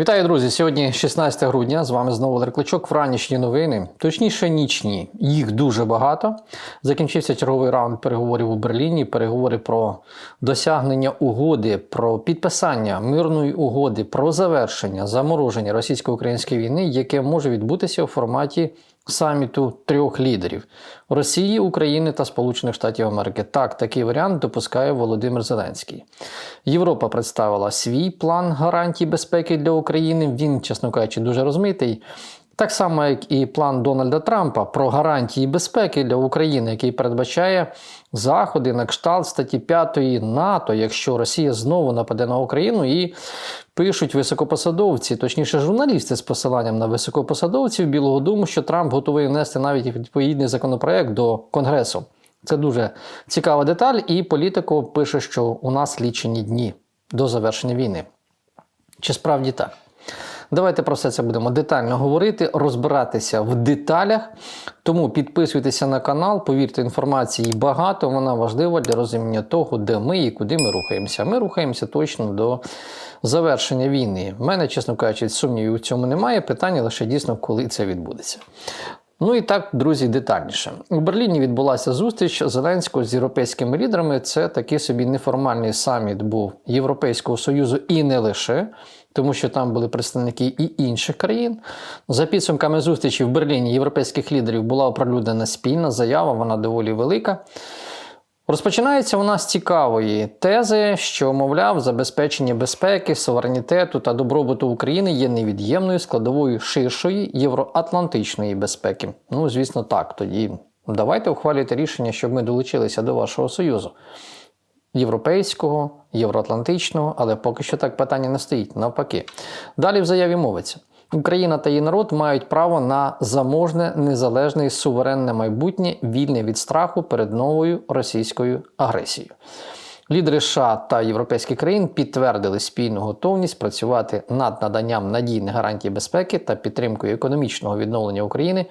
Вітаю, друзі! Сьогодні 16 грудня. З вами знову Олег Кличок. Вранішні новини, точніше, нічні. Їх дуже багато. Закінчився черговий раунд переговорів у Берліні. Переговори про досягнення угоди, про підписання мирної угоди, про завершення замороження російсько-української війни, яке може відбутися у форматі саміту трьох лідерів Росії, України та Сполучених Штатів Америки. Так, такий варіант допускає Володимир Зеленський. Європа представила свій план гарантій безпеки для України. Він, чесно кажучи, дуже розмитий. Так само, як і план Дональда Трампа про гарантії безпеки для України, який передбачає заходи на кшталт статті 5 НАТО, якщо Росія знову нападе на Україну і пишуть високопосадовці, точніше, журналісти з посиланням на високопосадовців Білого Дому, що Трамп готовий внести навіть відповідний законопроект до Конгресу. Це дуже цікава деталь, і політико пише, що у нас лічені дні до завершення війни. Чи справді так? Давайте про все це будемо детально говорити, розбиратися в деталях. Тому підписуйтеся на канал, повірте, інформації багато, вона важлива для розуміння того, де ми і куди ми рухаємося. Ми рухаємося точно до завершення війни. В мене, чесно кажучи, сумнівів у цьому немає. Питання лише дійсно, коли це відбудеться. Ну і так, друзі, детальніше. У Берліні відбулася зустріч Зеленського з європейськими лідерами. Це такий собі неформальний саміт був Європейського Союзу і не лише, тому що там були представники і інших країн. За підсумками зустрічі в Берліні європейських лідерів була оприлюднена спільна заява, вона доволі велика. Розпочинається вона з цікавої тези, що, мовляв, забезпечення безпеки, суверенітету та добробуту України є невід'ємною складовою ширшої євроатлантичної безпеки. Ну, звісно, так. Тоді давайте ухвалюйте рішення, щоб ми долучилися до вашого союзу. Європейського, євроатлантичного, але поки що так питання не стоїть, навпаки. Далі в заяві мовиться. Україна та її народ мають право на заможне, незалежне і суверенне майбутнє, вільне від страху перед новою російською агресією. Лідери США та європейських країн підтвердили спільну готовність працювати над наданням надійних гарантій безпеки та підтримкою економічного відновлення України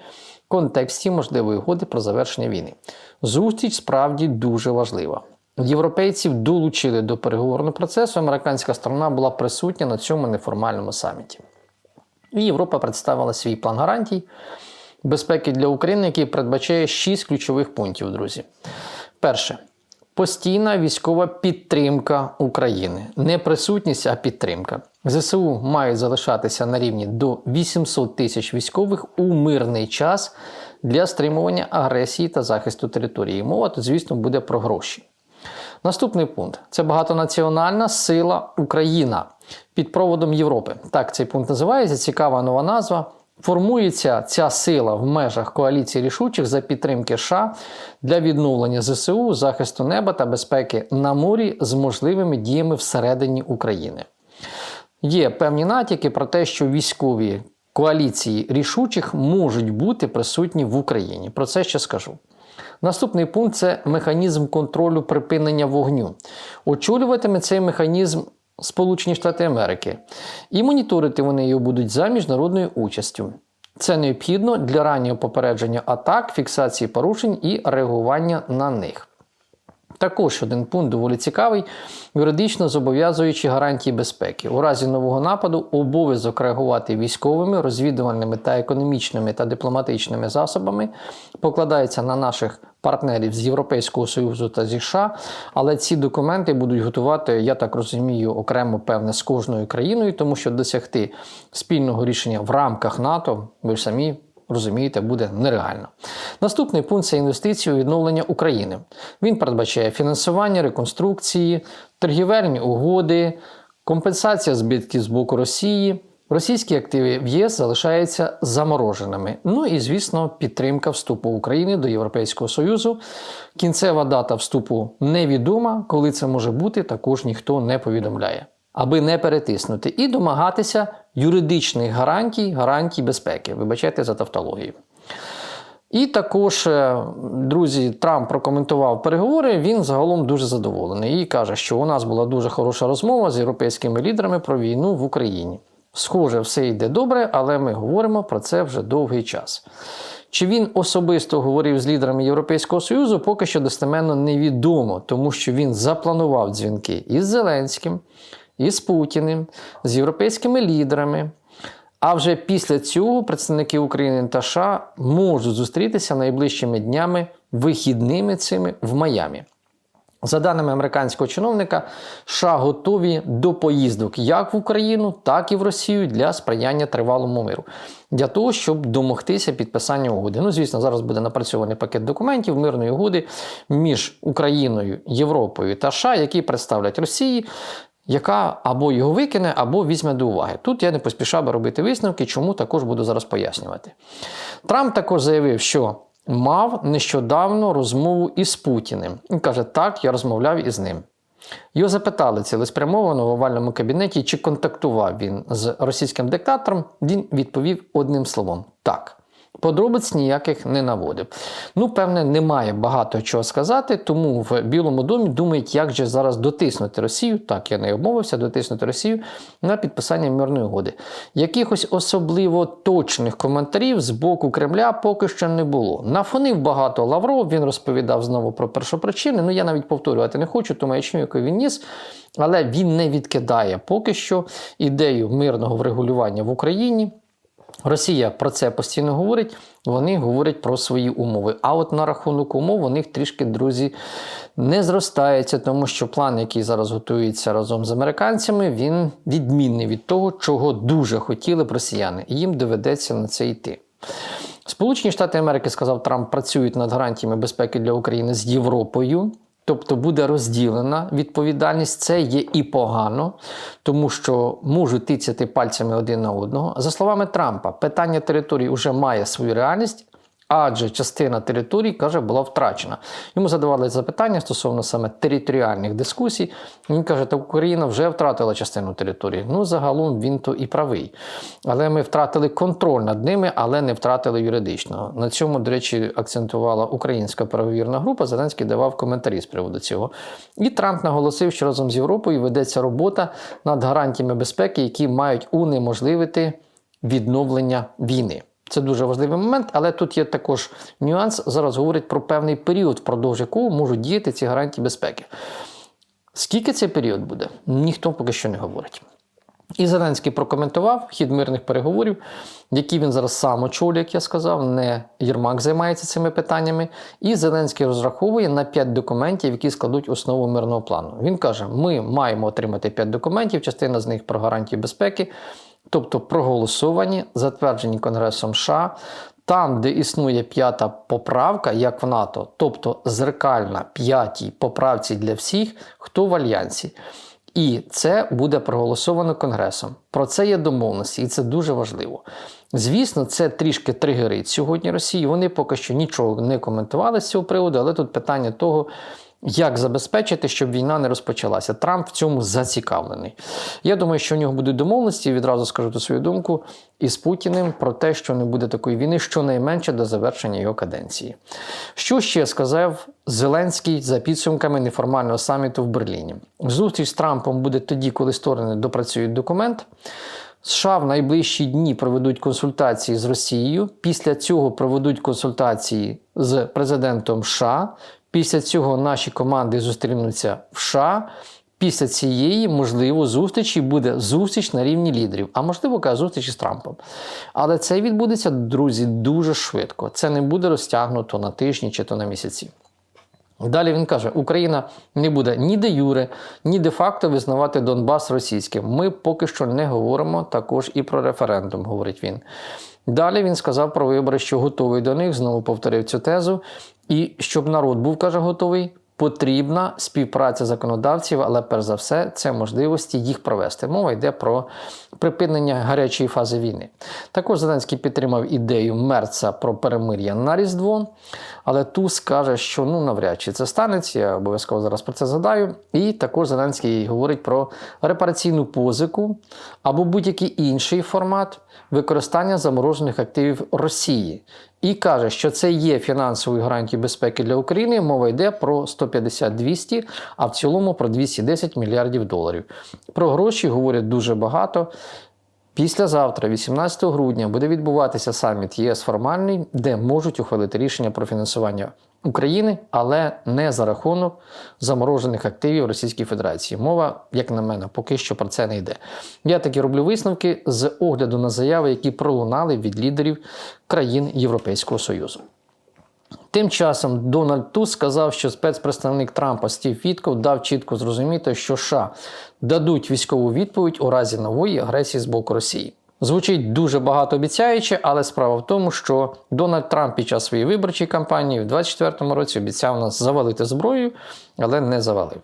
в контексті можливої угоди про завершення війни. Зустріч справді дуже важлива. Європейців долучили до переговорного процесу. Американська сторона була присутня на цьому неформальному саміті. І Європа представила свій план гарантій безпеки для України, який передбачає шість ключових пунктів, друзі. Перше. Постійна військова підтримка України. Не присутність, а підтримка. ЗСУ мають залишатися на рівні до 800 тисяч військових у мирний час для стримування агресії та захисту території. Мова тут, звісно, буде про гроші. Наступний пункт це багатонаціональна сила Україна під проводом Європи. Так цей пункт називається. Цікава нова назва. Формується ця сила в межах коаліції рішучих за підтримки США для відновлення ЗСУ, захисту неба та безпеки на морі з можливими діями всередині України. Є певні натяки про те, що військові коаліції рішучих можуть бути присутні в Україні. Про це ще скажу. Наступний пункт це механізм контролю припинення вогню. Очолюватиме цей механізм Сполучені Штати Америки. І моніторити вони його будуть за міжнародною участю. Це необхідно для раннього попередження атак, фіксації порушень і реагування на них. Також один пункт доволі цікавий, юридично зобов'язуючи гарантії безпеки. У разі нового нападу обов'язок реагувати військовими, розвідувальними та економічними та дипломатичними засобами покладається на наших партнерів з Європейського Союзу та зі США, але ці документи будуть готувати, я так розумію, окремо певне з кожною країною, тому що досягти спільного рішення в рамках НАТО, ви ж самі розумієте, буде нереально. Наступний пункт це інвестиції у відновлення України. Він передбачає фінансування, реконструкції, торгівельні угоди, компенсація збитків з боку Росії. Російські активи в ЄС залишаються замороженими. Ну і, звісно, підтримка вступу України до Європейського Союзу. Кінцева дата вступу невідома. Коли це може бути, також ніхто не повідомляє. Аби не перетиснути і домагатися юридичних гарантій, гарантій безпеки. Вибачайте за тавтологію. І також, е, друзі, Трамп прокоментував переговори. Він загалом дуже задоволений і каже, що у нас була дуже хороша розмова з європейськими лідерами про війну в Україні. Схоже, все йде добре, але ми говоримо про це вже довгий час. Чи він особисто говорив з лідерами Європейського Союзу, поки що достеменно невідомо, тому що він запланував дзвінки із Зеленським, із Путіним, з європейськими лідерами. А вже після цього представники України та США можуть зустрітися найближчими днями, вихідними цими в Майамі. За даними американського чиновника, США готові до поїздок як в Україну, так і в Росію для сприяння тривалому миру, для того, щоб домогтися підписання угоди. Ну, звісно, зараз буде напрацьований пакет документів мирної угоди між Україною, Європою та США, які представлять Росії. Яка або його викине, або візьме до уваги. Тут я не поспішав би робити висновки, чому також буду зараз пояснювати. Трамп також заявив, що мав нещодавно розмову із Путіним. Він каже, так, я розмовляв із ним. Його запитали цілеспрямовано в овальному кабінеті, чи контактував він з російським диктатором. Він відповів одним словом так. Подробиць ніяких не наводив. Ну, певне, немає багато чого сказати, тому в Білому домі думають, як же зараз дотиснути Росію. Так, я не обмовився, дотиснути Росію на підписання мирної угоди. Якихось особливо точних коментарів з боку Кремля поки що не було. Нафонив багато Лавров, він розповідав знову про першопричини. Ну, я навіть повторювати не хочу, ту маячню, яку він ніс. Але він не відкидає поки що ідею мирного врегулювання в Україні. Росія про це постійно говорить, вони говорять про свої умови. А от на рахунок умов у них трішки, друзі, не зростається, тому що план, який зараз готується разом з американцями, він відмінний від того, чого дуже хотіли б росіяни. І їм доведеться на це йти. Сполучені Штати Америки, сказав Трамп, працюють над гарантіями безпеки для України з Європою. Тобто буде розділена відповідальність, це є і погано, тому що можуть тицяти пальцями один на одного. За словами Трампа, питання території вже має свою реальність, адже частина території, каже, була втрачена. Йому задавали запитання стосовно саме територіальних дискусій. Він каже, так Україна вже втратила частину території. Ну, загалом він то і правий. Але ми втратили контроль над ними, але не втратили юридично. На цьому, до речі, акцентувала українська переговірна група. Зеленський давав коментарі з приводу цього. І Трамп наголосив, що разом з Європою ведеться робота над гарантіями безпеки, які мають унеможливити відновлення війни. Це дуже важливий момент, але тут є також нюанс. Зараз говорить про певний період, впродовж якого можуть діяти ці гарантії безпеки. Скільки цей період буде, ніхто поки що не говорить. І Зеленський прокоментував хід мирних переговорів, які він зараз сам очолює, як я сказав, не Єрмак займається цими питаннями. І Зеленський розраховує на 5 документів, які складуть основу мирного плану. Він каже: ми маємо отримати 5 документів, частина з них про гарантії безпеки тобто проголосовані, затверджені Конгресом США, там, де існує п'ята поправка, як в НАТО, тобто зеркальна п'ятій поправці для всіх, хто в альянсі. І це буде проголосовано Конгресом. Про це є домовленості, і це дуже важливо. Звісно, це трішки тригерить сьогодні Росії. Вони поки що нічого не коментували з цього приводу, але тут питання того, як забезпечити, щоб війна не розпочалася? Трамп в цьому зацікавлений. Я думаю, що у нього будуть домовленості, відразу скажу ту свою думку, із Путіним про те, що не буде такої війни, щонайменше до завершення його каденції. Що ще сказав Зеленський за підсумками неформального саміту в Берліні? Зустріч з Трампом буде тоді, коли сторони допрацюють документ. США в найближчі дні проведуть консультації з Росією. Після цього проведуть консультації з президентом США. Після цього наші команди зустрінуться в США. Після цієї, можливо, зустрічі буде зустріч на рівні лідерів, а можливо, зустріч із Трампом. Але це відбудеться, друзі, дуже швидко. Це не буде розтягнуто на тижні чи то на місяці. Далі він каже: Україна не буде ні де юре, ні де факто визнавати Донбас російським. Ми поки що не говоримо також і про референдум, говорить він. Далі він сказав про вибори, що готовий до них, знову повторив цю тезу. І щоб народ був, каже, готовий, потрібна співпраця законодавців, але перш за все, це можливості їх провести. Мова йде про припинення гарячої фази війни. Також Зеленський підтримав ідею Мерца про перемир'я на Різдво, але Туз каже, що ну навряд чи це станеться. Я обов'язково зараз про це згадаю. І також Зеленський говорить про репараційну позику або будь-який інший формат використання заморожених активів Росії. І каже, що це є фінансовою гарантією безпеки для України. Мова йде про 150-200, а в цілому про 210 мільярдів доларів. Про гроші говорять дуже багато. Післязавтра, 18 грудня, буде відбуватися саміт ЄС формальний, де можуть ухвалити рішення про фінансування України, але не за рахунок заморожених активів Російської Федерації. Мова, як на мене, поки що про це не йде. Я таки роблю висновки з огляду на заяви, які пролунали від лідерів країн Європейського Союзу. Тим часом Дональд Туск сказав, що спецпредставник Трампа Стів Вітков дав чітко зрозуміти, що США дадуть військову відповідь у разі нової агресії з боку Росії. Звучить дуже багатообіцяюче, але справа в тому, що Дональд Трамп під час своєї виборчої кампанії в 2024 році обіцяв нас завалити зброєю, але не завалив.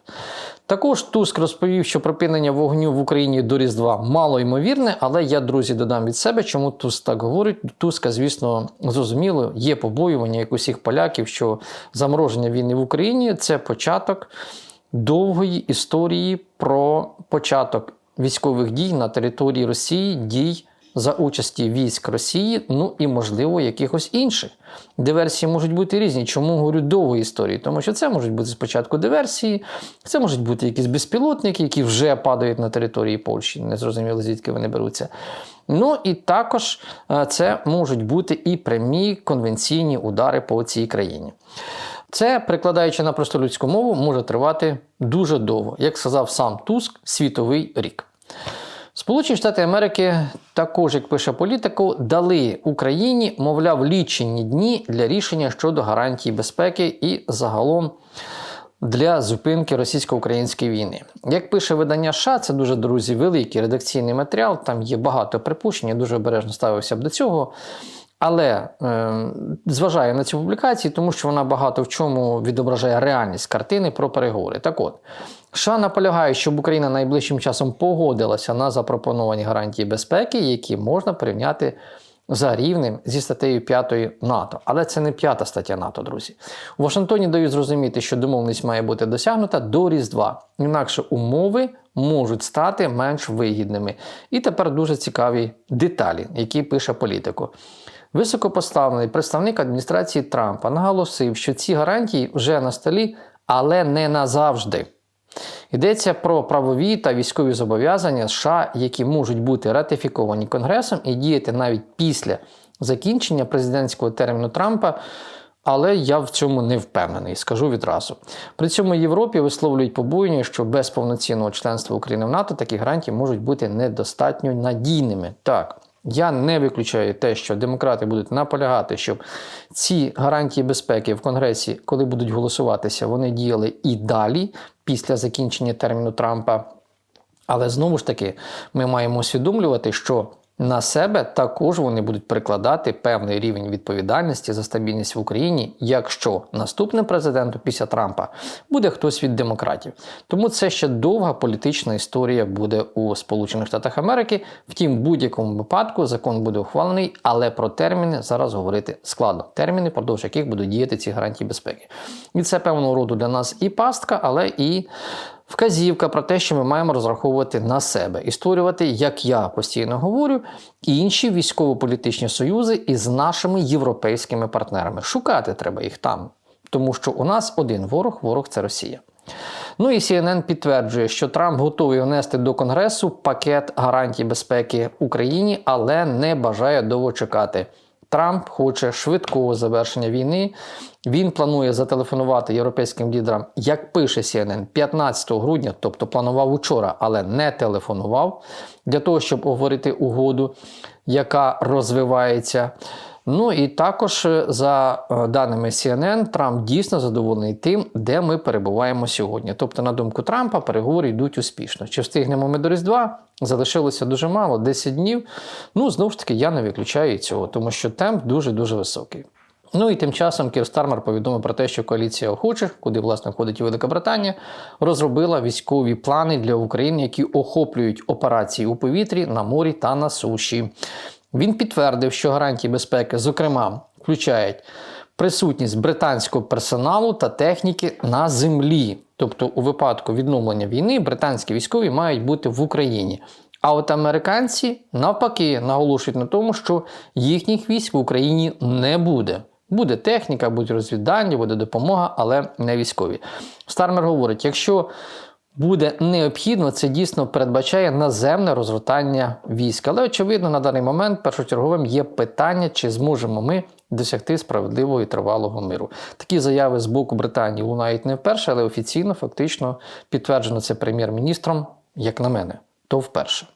Також Туск розповів, що припинення вогню в Україні до Різдва мало ймовірне, але я, друзі, додам від себе, чому Туск так говорить. Туска, звісно, зрозуміло, є побоювання як усіх поляків, що замороження війни в Україні це початок довгої історії про початок військових дій на території Росії, дій за участі військ Росії, ну і, можливо, якихось інших. Диверсії можуть бути різні. Чому говорю довгої історії? Тому що це можуть бути спочатку диверсії, це можуть бути якісь безпілотники, які вже падають на території Польщі, не зрозуміло, звідки вони беруться. Ну і також е, це можуть бути і прямі конвенційні удари по цій країні. Це, прикладаючи на просту людську мову, може тривати дуже довго, як сказав сам Туск, світовий рік. Сполучені Штати Америки, також, як пише політику, дали Україні, мовляв, лічені дні для рішення щодо гарантій безпеки і загалом для зупинки російсько-української війни. Як пише видання США, це дуже друзі, великий редакційний матеріал. Там є багато припущень, я дуже обережно ставився б до цього. Але е, зважаю на цю публікацію, тому що вона багато в чому відображає реальність картини про переговори. Так от, США наполягає, щоб Україна найближчим часом погодилася на запропоновані гарантії безпеки, які можна порівняти за рівнем зі статтею 5 НАТО. Але це не п'ята стаття НАТО, друзі. У Вашингтоні дають зрозуміти, що домовленість має бути досягнута до Різдва. Інакше умови можуть стати менш вигідними. І тепер дуже цікаві деталі, які пише політику. Високопоставлений представник адміністрації Трампа наголосив, що ці гарантії вже на столі, але не назавжди. Йдеться про правові та військові зобов'язання США, які можуть бути ратифіковані Конгресом і діяти навіть після закінчення президентського терміну Трампа. Але я в цьому не впевнений, скажу відразу. При цьому Європі висловлюють побоювання, що без повноцінного членства України в НАТО такі гарантії можуть бути недостатньо надійними. Так, я не виключаю те, що демократи будуть наполягати, щоб ці гарантії безпеки в Конгресі, коли будуть голосуватися, вони діяли і далі після закінчення терміну Трампа. Але знову ж таки, ми маємо усвідомлювати, що на себе також вони будуть прикладати певний рівень відповідальності за стабільність в Україні, якщо наступним президентом після Трампа буде хтось від демократів. Тому це ще довга політична історія буде у Сполучених Штатах Америки. Втім, в будь-якому випадку закон буде ухвалений, але про терміни зараз говорити складно. Терміни, продовж яких будуть діяти ці гарантії безпеки. І це певного роду для нас і пастка, але і Вказівка про те, що ми маємо розраховувати на себе і створювати, як я постійно говорю, інші військово-політичні союзи із нашими європейськими партнерами. Шукати треба їх там, тому що у нас один ворог ворог це Росія. Ну і CNN підтверджує, що Трамп готовий внести до Конгресу пакет гарантій безпеки Україні, але не бажає довго чекати. Трамп хоче швидкого завершення війни. Він планує зателефонувати європейським лідерам, як пише CNN, 15 грудня, тобто планував учора, але не телефонував для того, щоб обговорити угоду, яка розвивається. Ну і також, е, за е, даними CNN, Трамп дійсно задоволений тим, де ми перебуваємо сьогодні. Тобто, на думку Трампа, переговори йдуть успішно. Чи встигнемо ми до Різдва? Залишилося дуже мало, 10 днів. Ну, знову ж таки, я не виключаю цього, тому що темп дуже-дуже високий. Ну і тим часом Кір Стармер повідомив про те, що коаліція охочих, куди власне входить і Велика Британія, розробила військові плани для України, які охоплюють операції у повітрі, на морі та на суші. Він підтвердив, що гарантії безпеки, зокрема, включають присутність британського персоналу та техніки на землі. Тобто, у випадку відновлення війни британські військові мають бути в Україні. А от американці навпаки наголошують на тому, що їхніх військ в Україні не буде. Буде техніка, будуть розвідання, буде допомога, але не військові. Стармер говорить: якщо буде необхідно, це дійсно передбачає наземне розгортання військ. Але очевидно, на даний момент першочерговим є питання, чи зможемо ми досягти справедливого і тривалого миру. Такі заяви з боку Британії лунають не вперше, але офіційно, фактично підтверджено це прем'єр-міністром, як на мене, то вперше.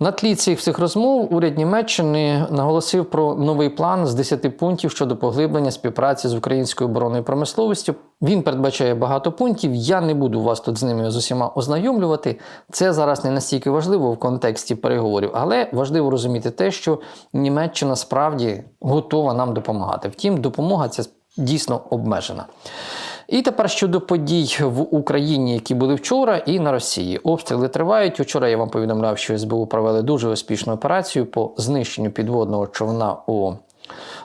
На тлі цих всіх розмов уряд Німеччини наголосив про новий план з 10 пунктів щодо поглиблення співпраці з українською оборонною промисловістю. Він передбачає багато пунктів. Я не буду вас тут з ними з усіма ознайомлювати. Це зараз не настільки важливо в контексті переговорів, але важливо розуміти те, що Німеччина справді готова нам допомагати. Втім, допомога ця дійсно обмежена. І тепер щодо подій в Україні, які були вчора, і на Росії. Обстріли тривають. Вчора я вам повідомляв, що СБУ провели дуже успішну операцію по знищенню підводного човна у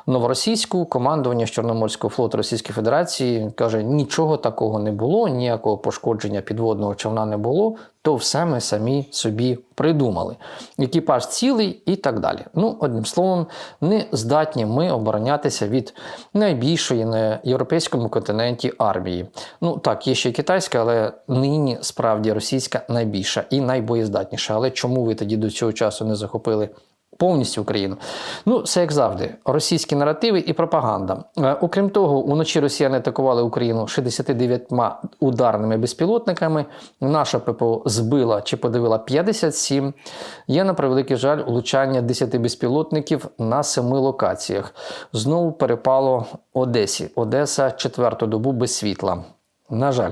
Новоросійську. Командування Чорноморського флоту Російської Федерації каже, нічого такого не було, ніякого пошкодження підводного човна не було. То все ми самі собі придумали. Екіпаж цілий і так далі. Ну, одним словом, не здатні ми оборонятися від найбільшої на європейському континенті армії. Ну так, є ще китайська, але нині справді російська найбільша і найбоєздатніша. Але чому ви тоді до цього часу не захопили? Повністю Україну. Ну, це як завжди, російські наративи і пропаганда. Е, окрім того, уночі росіяни атакували Україну 69 ударними безпілотниками. Наша ППО збила чи подивила 57. Є на превеликий жаль влучання 10 безпілотників на семи локаціях. Знову перепало Одесі. Одеса четверту добу без світла. На жаль.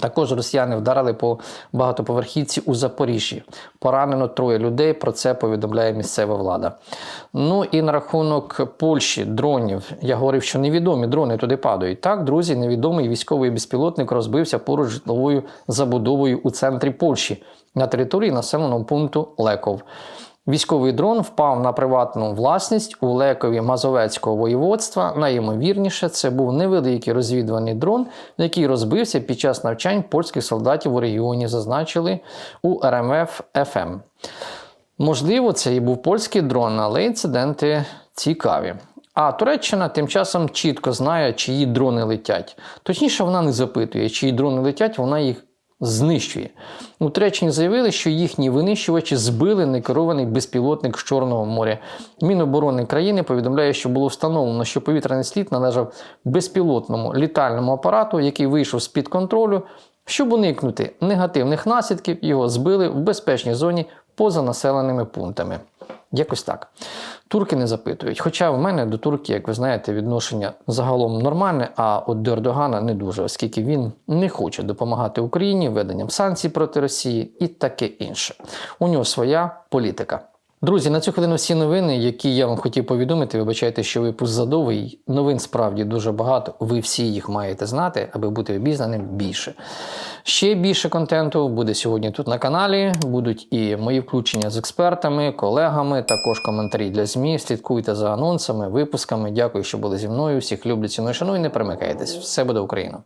Також росіяни вдарили по багатоповерхівці у Запоріжжі. Поранено троє людей. Про це повідомляє місцева влада. Ну і на рахунок Польщі, дронів. Я говорив, що невідомі дрони туди падають. Так, друзі, невідомий військовий безпілотник розбився поруч житловою забудовою у центрі Польщі на території населеного пункту Леков. Військовий дрон впав на приватну власність у лекові Мазовецького воєводства. Найімовірніше, це був невеликий розвідувальний дрон, який розбився під час навчань польських солдатів у регіоні, зазначили у РМФ ФМ. Можливо, це і був польський дрон, але інциденти цікаві. А Туреччина тим часом чітко знає, чиї дрони летять. Точніше, вона не запитує, чиї дрони летять, вона їх знищує. У Туреччині заявили, що їхні винищувачі збили некерований безпілотник з Чорного моря. Міноборони країни повідомляє, що було встановлено, що повітряний слід належав безпілотному літальному апарату, який вийшов з-під контролю. Щоб уникнути негативних наслідків, його збили в безпечній зоні поза населеними пунктами. Якось так. Турки не запитують. Хоча в мене до Турки, як ви знаєте, відношення загалом нормальне, а от до Ердогана не дуже, оскільки він не хоче допомагати Україні введенням санкцій проти Росії і таке інше. У нього своя політика. Друзі, на цю хвилину всі новини, які я вам хотів повідомити, вибачайте, що випуск задовий. Новин справді дуже багато. Ви всі їх маєте знати, аби бути обізнаним більше. Ще більше контенту буде сьогодні тут на каналі. Будуть і мої включення з експертами, колегами, також коментарі для ЗМІ. Слідкуйте за анонсами, випусками. Дякую, що були зі мною. Всіх люблю, ціную, шаную. Не перемикайтесь. Все буде Україна!